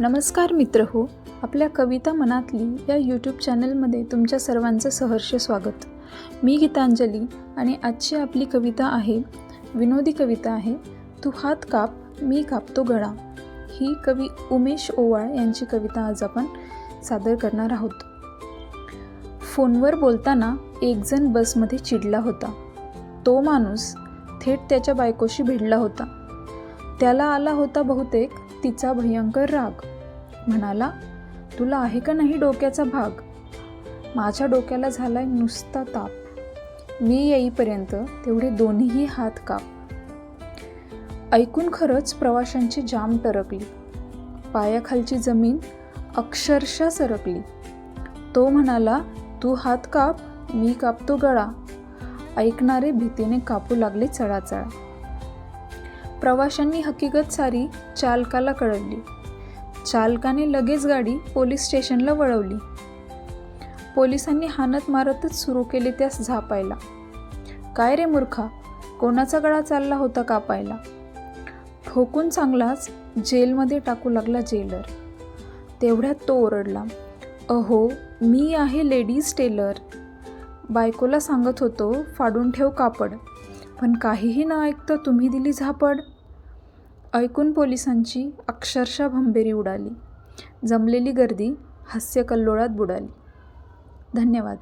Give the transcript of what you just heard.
नमस्कार मित्र हो आपल्या कविता मनातली या यूट्यूब चॅनलमध्ये तुमच्या सर्वांचं सहर्ष स्वागत. मी गीतांजली आणि आजची आपली कविता आहे विनोदी कविता आहे तू हात काप मी कापतो गळा. ही कवी उमेश ओवाळ यांची कविता आज आपण सादर करणार आहोत. फोनवर बोलताना एकजण बसमध्ये चिडला होता. तो माणूस थेट त्याच्या बायकोशी भिडला होता. त्याला आला होता बहुतेक तिचा भयंकर राग. म्हणाला तुला आहे का नाही डोक्याचा भाग? माझ्या डोक्याला झालाय नुसता ताप. मी येईपर्यंत तेवढे दोन्हीही हात काप. ऐकून खरंच प्रवाशांची जाम टरकली. पायाखालची जमीन अक्षरशः सरकली. तो म्हणाला तू हात काप मी कापतो गळा. ऐकणारे भीतीने कापू लागले चळाचळा. प्रवाशांनी हकीकत सारी चालकाला कळवली. चालकाने लगेच गाडी पोलीस स्टेशनला वळवली. पोलिसांनी हाणत मारतच सुरू केले त्यास झापायला. काय रे मूर्खा कोणाचा गळा चालला होता कापायला? ठोकून चांगलाच जेलमध्ये टाकू लागला जेलर. तेवढ्यात तो ओरडला अहो मी आहे लेडीज टेलर. बायकोला सांगत होतो फाडून ठेव कापड. पण काहीही न ऐकता तुम्ही दिली झापड. ऐकून पोलिसांची अक्षरशः भंबेरी उडाली. जमलेली गर्दी हास्यकल्लोळात बुडाली. धन्यवाद.